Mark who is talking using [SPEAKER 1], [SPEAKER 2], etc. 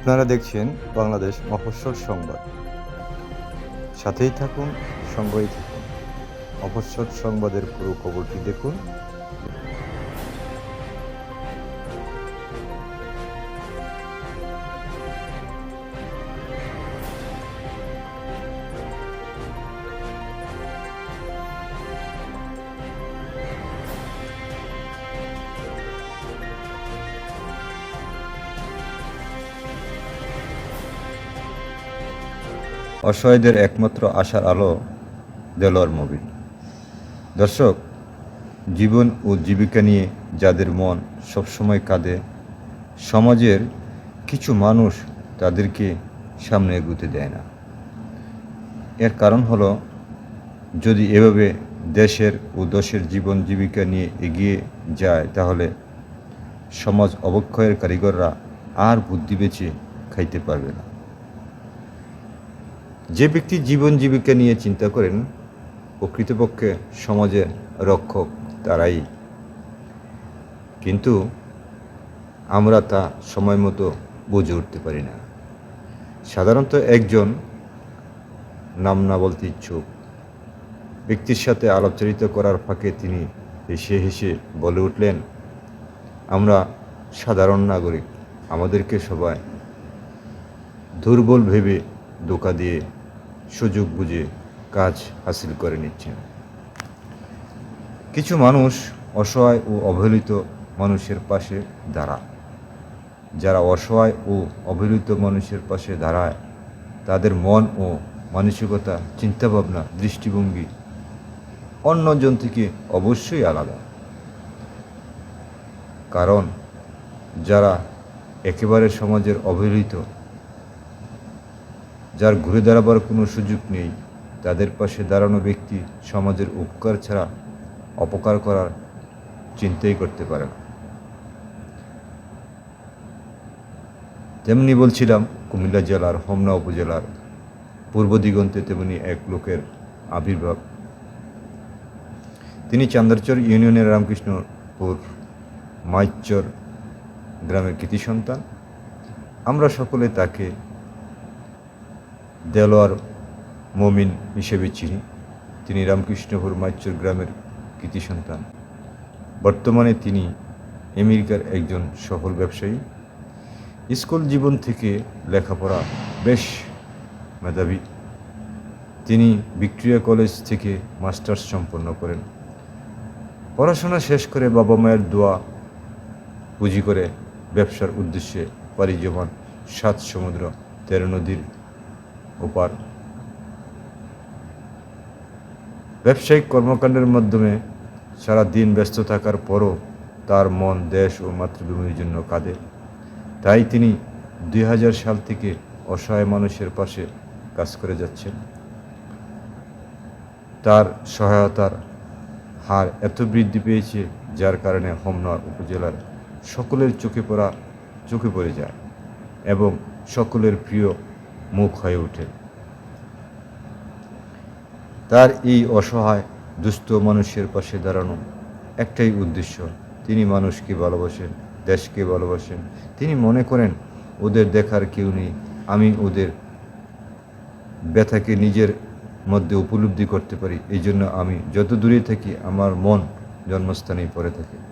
[SPEAKER 1] আপনারা দেখছেন বাংলাদেশ মফস্বল সংবাদ। সাথেই থাকুন সঙ্গেই থাকুন। মফস্বল সংবাদের পুরো খবরটি দেখুন অসহায়দের একমাত্র আশার আলো দেলোয়ার মোবিল দর্শক, জীবন ও জীবিকা নিয়ে যাদের মন সবসময় কাঁদে, সমাজের কিছু মানুষ তাদেরকে সামনে এগুতে দেয় না। এর কারণ হলো, যদি এভাবে দেশের ও দশের জীবন জীবিকা নিয়ে এগিয়ে যায়, তাহলে সমাজ অবক্ষয়ের কারিগররা আর বুদ্ধি বেঁচে খাইতে পারবে না। যে ব্যক্তি জীবন জীবিকা নিয়ে চিন্তা করেন প্রকৃতপক্ষে সমাজের রক্ষক তারাই। কিন্তু আমরা তা সময় মতো বুঝে উঠতে পারি না। সাধারণত একজন নাম না বলতে ইচ্ছুক ব্যক্তির সাথে আলাপচারিত করার ফাঁকে তিনি হেসে হেসে বলে উঠলেন, আমরা সাধারণ নাগরিক, আমাদেরকে সবাই দুর্বল ভেবে ধোকা দিয়ে সুযোগ বুঝে কাজ হাসিল করে নিচ্ছেন। কিছু মানুষ অসহায় ও অবহেলিত মানুষের পাশে দাঁড়ায়। যারা অসহায় ও অবহেলিত মানুষের পাশে দাঁড়ায়, তাদের মন ও মানসিকতা, চিন্তাভাবনা, দৃষ্টিভঙ্গি অন্যজন থেকে অবশ্যই আলাদা। কারণ যারা একেবারে সমাজের অবহেলিত যার ঘুরে দাঁড়াবার কোনো সুযোগ নেই, তাদের পাশে দাঁড়ানো ব্যক্তি সমাজের উপকার ছাড়া অপকার করার চিন্তাই করতে পারে না। তেমনি বলছিলাম, কুমিল্লা জেলার, হোমনা উপজেলার, পূর্ব দিগন্তে তেমনি এক লোকের আবির্ভাব। তিনি চান্দারচর ইউনিয়নের রামকৃষ্ণপুর মাইচর গ্রামের কৃতি সন্তান। আমরা সকলে তাকে দেলোয়ার মমিন হিসেবে চিনি। তিনি রামকৃষ্ণপুর মাইচর গ্রামের কৃতি সন্তান। বর্তমানে তিনি আমেরিকার একজন সফল ব্যবসায়ী। স্কুল জীবন থেকে লেখাপড়া বেশ মেধাবী। তিনি ভিক্টোরিয়া কলেজ থেকে মাস্টার্স সম্পন্ন করেন। পড়াশোনা শেষ করে বাবা মায়ের দোয়া পুঁজি করে ব্যবসার উদ্দেশ্যে পাড়ি জমান সাত সমুদ্র তেরো নদীর ওপার ব্যবসায়িক কর্মকাণ্ডের মাধ্যমে সারা দিন ব্যস্ত থাকার পরও তার মন দেশ ও মাতৃভূমির জন্য কাঁদে। তাই তিনি দুই হাজার সাল থেকে অসহায় মানুষের পাশে কাজ করে যাচ্ছেন। তার সহায়তার হার এত বৃদ্ধি পেয়েছে যার কারণে হোমনা উপজেলার সকলের চোখে পড়া, চোখে পড়ে যায় এবং সকলের প্রিয় মুখ হয়ে ওঠে। তার এই অসহায়, দুস্থ মানুষের পাশে দাঁড়ানো একটাই উদ্দেশ্য। তিনি মানুষকে ভালোবাসেন, দেশকে ভালোবাসেন। তিনি মনে করেন, ওদের দেখার কেউ নেই। আমি ওদের ব্যথাকে নিজের মধ্যে উপলব্ধি করতে পারি। এই জন্য আমি যত দূরে থাকি, আমার মন জন্মস্থানেই পড়ে থাকে।